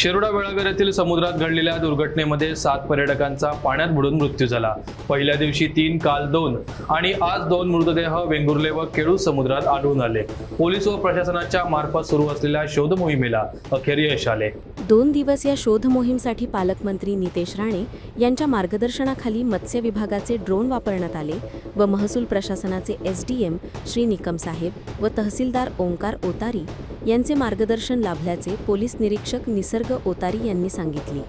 शिरोडा बेळागर येथील समुद्रात घडलेल्या दुर्घटनेमध्ये सात पर्यटकांचा पाण्यात बुडून मृत्यू झाला. पहिल्या दिवशी तीन काल दोन आणि आज दोन मृतदेह वेंगुर्ले व केळू समुद्रात आढळून आले. पोलीस व प्रशासनाच्या मार्फत सुरू असलेल्या शोध मोहिमेला अखेर यश आले. दोन दिवस या शोध मोहीमसाठी पालकमंत्री नितेश राणे यांच्या मार्गदर्शनाखाली मत्स्य विभागाचे ड्रोन वापरण्यात आले व महसूल प्रशासनाचे S D M Shri Nikam साहेब व तहसीलदार ओंकार ओतारी यांचे मार्गदर्शन लाभल्याचे पोलीस निरीक्षक निसर्ग ओतारी यांनी सांगितले.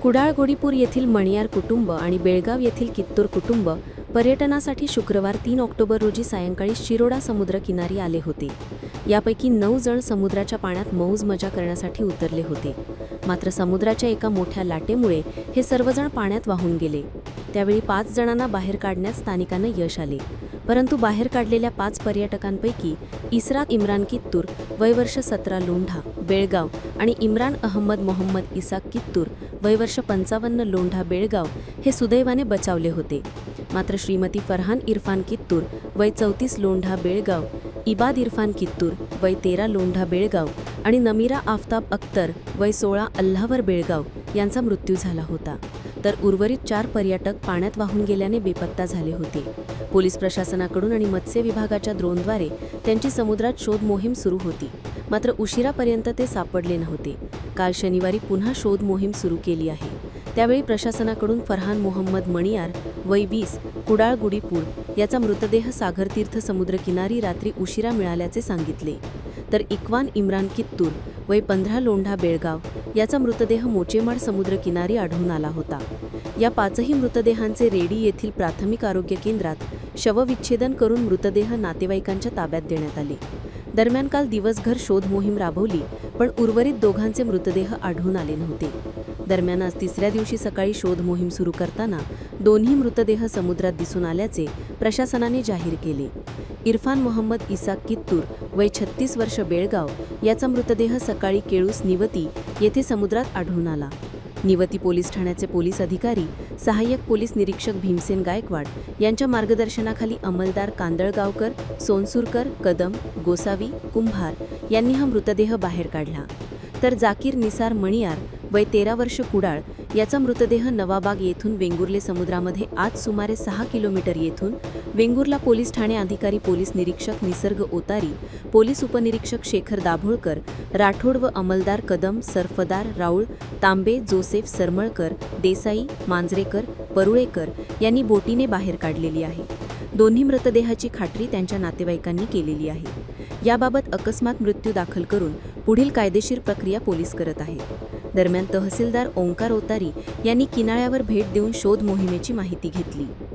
कुडाळ गोडीपूर येथील मणियार कुटुंब आणि बेळगाव येथील कित्तूर कुटुंब पर्यटनासाठी शुक्रवार तीन ऑक्टोबर रोजी सायंकाळी शिरोडा समुद्र किनारी आले होते. यापैकी नऊ जण समुद्राच्या पाण्यात मौज मजा करण्यासाठी उतरले होते. मात्र समुद्राच्या एका मोठ्या लाटेमुळे हे सर्वजण पाण्यात वाहून गेले. त्यावेळी पाच जणांना बाहेर काढण्यात स्थानिकांना यश आले. परंतु बाहेर काढलेल्या पाच पर्यटकांपैकी इस्रात इम्रान कित्तूर वयवर्ष सतरा लोंढा बेळगाव आणि इम्रान अहमद मोहम्मद इसाक कित्तूर वयवर्ष पंचावन्न लोंढा बेळगाव हे सुदैवाने बचावले होते. मात्र श्रीमती फरहान इरफान कित्तूर वय चौतीस लोंढा बेळगाव इबाद इरफान कित्तूर वय तेरा लोंढा बेळगाव आणि नमीरा आफताब अख्तर वय सोळा अल्हावर बेळगाव यांचा मृत्यू झाला होता. तर उर्वरित चार पर्यटक पाण्यात वाहून गेल्याने बेपत्ता झाले होते. पोलीस प्रशासनाकडून आणि मत्स्य विभागाच्या ड्रोनद्वारे त्यांची समुद्रात शोध मोहीम सुरू होती. मात्र उशिरापर्यंत ते सापडले नव्हते. काल शनिवारी पुन्हा शोध मोहीम सुरू केली आहे. त्यावेळी प्रशासनाकडून फरहान मोहम्मद मणियार वय वीस कुडाळ गुडीपूर याचा मृतदेह सागरतीर्थ समुद्रकिनारी रात्री उशिरा मिळाल्याचे सांगितले. तर इक्वान इम्रान कित्तूर वय पंधरा लोंढा बेळगाव याचा मृतदेह मोचेमाड समुद्रकिनारी आढळून आला होता. या पाचही मृतदेहांचे रेडी येथील प्राथमिक आरोग्य केंद्रात शवविच्छेदन करून मृतदेह नातेवाईकांच्या ताब्यात देण्यात आले. दरम्यान काल दिवसभर शोध मोहीम राबवली पण उर्वरित दोघांचे मृतदेह आढळून आले नव्हते. दरम्यान आज तिसऱ्या दिवशी सकाळी शोध मोहीम सुरू करताना दोन्ही मृतदेह समुद्रात दिसून आल्याचे प्रशासनाने जाहीर केले. इरफान मोहम्मद इसाक कित्तूर वय छत्तीस वर्ष बेळगाव याचा मृतदेह सकाळी केळूस निवती येथे समुद्रात आढळून आला. निवती पोलीस ठाण्याचे पोलीस अधिकारी सहाय्यक पोलीस निरीक्षक भीमसेन गायकवाड यांच्या मार्गदर्शनाखाली अंमलदार कांदळगावकर सोनसूरकर कदम गोसावी कुंभार यांनी हा मृतदेह बाहेर काढला. तर जाकीर निसार मणियार वय तेरा वर्ष कुडाळ याचा मृतदेह नवाबाग येथून वेंगुर्ले समुद्रामध्ये आज सुमारे सहा किलोमीटर येथून वेंगुर्ला पोलीस ठाणे अधिकारी पोलीस निरीक्षक निसर्ग ओतारी पोलीस उपनिरीक्षक शेखर दाभोळकर राठोड व अंमलदार कदम सरफदार राऊळ तांबे जोसेफ सरमळकर देसाई मांजरेकर परुळेकर यांनी बोटीने बाहेर काढलेली आहे. दोन्ही मृतदेहाची खात्री त्यांच्या नातेवाईकांनी केलेली आहे. याबाबत अकस्मात मृत्यू दाखल करून पुढील कायदेशीर प्रक्रिया पोलीस करत आहेत. दरम्यान तहसीलदार ओंकार ओतारी यांनी किनाऱ्यावर भेट देऊन शोध मोहिमेची माहिती घेतली.